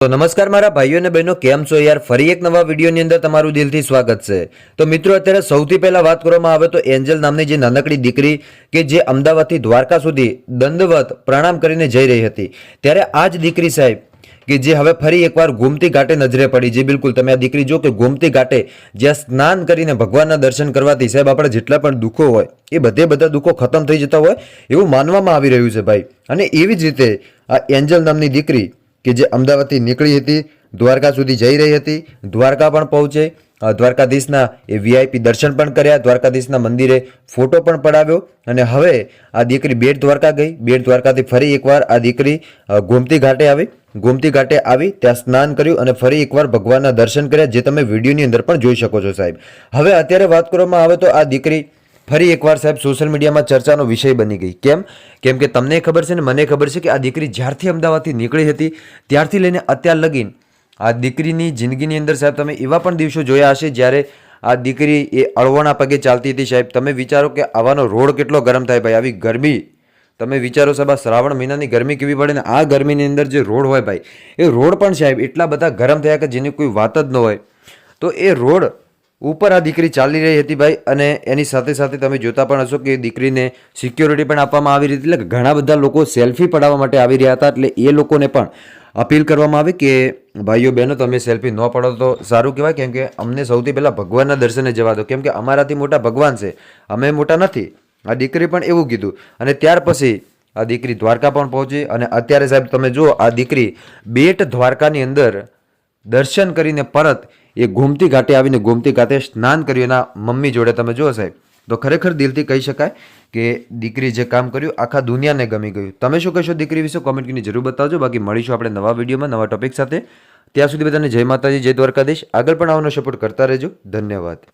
તો નમસ્કાર મારા ભાઈઓ અને બહેનો, કેમ છો યાર? ફરી એક નવા વિડીયોની અંદર તમારું દિલથી સ્વાગત છે. તો મિત્રો, અત્યારે સૌથી પહેલાં વાત કરવામાં આવે તો એન્જલ નામની જે નાનકડી દીકરી કે જે અમદાવાદથી દ્વારકા સુધી દંડવત પ્રણામ કરીને જઈ રહી હતી, ત્યારે આ જ દીકરી સાહેબ, કે જે હવે ફરી એકવાર ગોમતી ઘાટે નજરે પડી. જે બિલકુલ, તમે આ દીકરી જો કે ગોમતી ઘાટે જ્યાં સ્નાન કરીને ભગવાનના દર્શન કરવાથી સાહેબ આપણે જેટલા પણ દુઃખો હોય, એ બધે બધા દુઃખો ખતમ થઈ જતા હોય એવું માનવામાં આવી રહ્યું છે ભાઈ. અને એવી જ રીતે આ એન્જલ નામની દીકરી કે જે અમદાવાદથી નીકળી હતી, દ્વારકા સુધી જઈ રહી હતી. દ્વારકા પણ પહોંચે. દ્વારકાધીશના એ વીઆઈપી દર્શન પણ કર્યા. દ્વારકાધીશના મંદિરે ફોટો પણ પડાવ્યો. અને હવે આ દીકરી બેટ દ્વારકા ગઈ. બેટ દ્વારકાથી ફરી એકવાર આ દીકરી ગોમતી ઘાટે આવી. ગોમતી ઘાટે આવી, ત્યાં સ્નાન કર્યું અને ફરી એકવાર ભગવાનના દર્શન કર્યા, જે તમે વિડીયોની અંદર પણ જોઈ શકો છો સાહેબ. હવે અત્યારે વાત કરવામાં આવે તો આ દીકરી ફરી એકવાર સાહેબ સોશિયલ મીડિયામાં ચર્ચાનો વિષય બની ગઈ. કેમ? કેમ કે તમને ખબર છે ને, મને ખબર છે કે આ દીકરી જ્યારથી અમદાવાદથી નીકળી હતી, ત્યારથી લઈને અત્યાર લગીન આ દીકરીની જિંદગીની અંદર સાહેબ તમે એવા પણ દિવસો જોયા હશે જ્યારે આ દીકરી એ અળવાના પગે ચાલતી હતી. સાહેબ, તમે વિચારો કે આવાનો રોડ કેટલો ગરમ થાય ભાઈ, આવી ગરમી. તમે વિચારો સાહેબ, આ શ્રાવણ મહિનાની ગરમી કેવી પડે ને, આ ગરમીની અંદર જે રોડ હોય ભાઈ, એ રોડ પણ સાહેબ એટલા બધા ગરમ થયા કે જેની કોઈ વાત જ ન હોય. તો એ રોડ ઉપર આ દીકરી ચાલી રહી હતી ભાઈ અને એની સાથે સાથે તમે જોતા પણ હશો કે દીકરીને સિક્યોરિટી પણ આપવામાં આવી રહી એટલે ઘણા બધા લોકો સેલ્ફી પડાવવા માટે આવી રહ્યા હતા. એટલે એ લોકોને પણ અપીલ કરવામાં આવી કે, ભાઈઓ, બહેનો, તમે સેલ્ફી ન પડાવો તો સારું કહેવાય. કેમ કે અમને સૌથી પહેલાં ભગવાનના દર્શને જવા દો. કેમ કે અમારાથી મોટા ભગવાન છે. અમે મોટા નથી. આ દીકરી પણ એવું કીધું. અને ત્યાર પછી આ દીકરી દ્વારકા પણ પહોંચી. અને અત્યારે સાહેબ તમે જુઓ, આ દીકરી બેટ દ્વારકાની અંદર દર્શન કરીને પરત એ ગોમતી ઘાટે આવીને ગોમતી ઘાટે સ્નાન કર્યું. એના મમ્મી જોડે તમે જુઓ સાહેબ, તો ખરેખર દિલથી કહી શકાય કે દીકરી જે કામ કર્યું આખા દુનિયાને ગમી ગયું. તમે શું કહેશો દીકરી વિશે? કોમેન્ટ કરીને જરૂર બતાવજો. બાકી મળીશું આપણે નવા વિડીયોમાં, નવા ટોપિક સાથે. ત્યાં સુધી બધાને જય માતાજી, જય દ્વારકાધીશ. આગળ પણ આવવાનો સપોર્ટ કરતા રહેજો. ધન્યવાદ.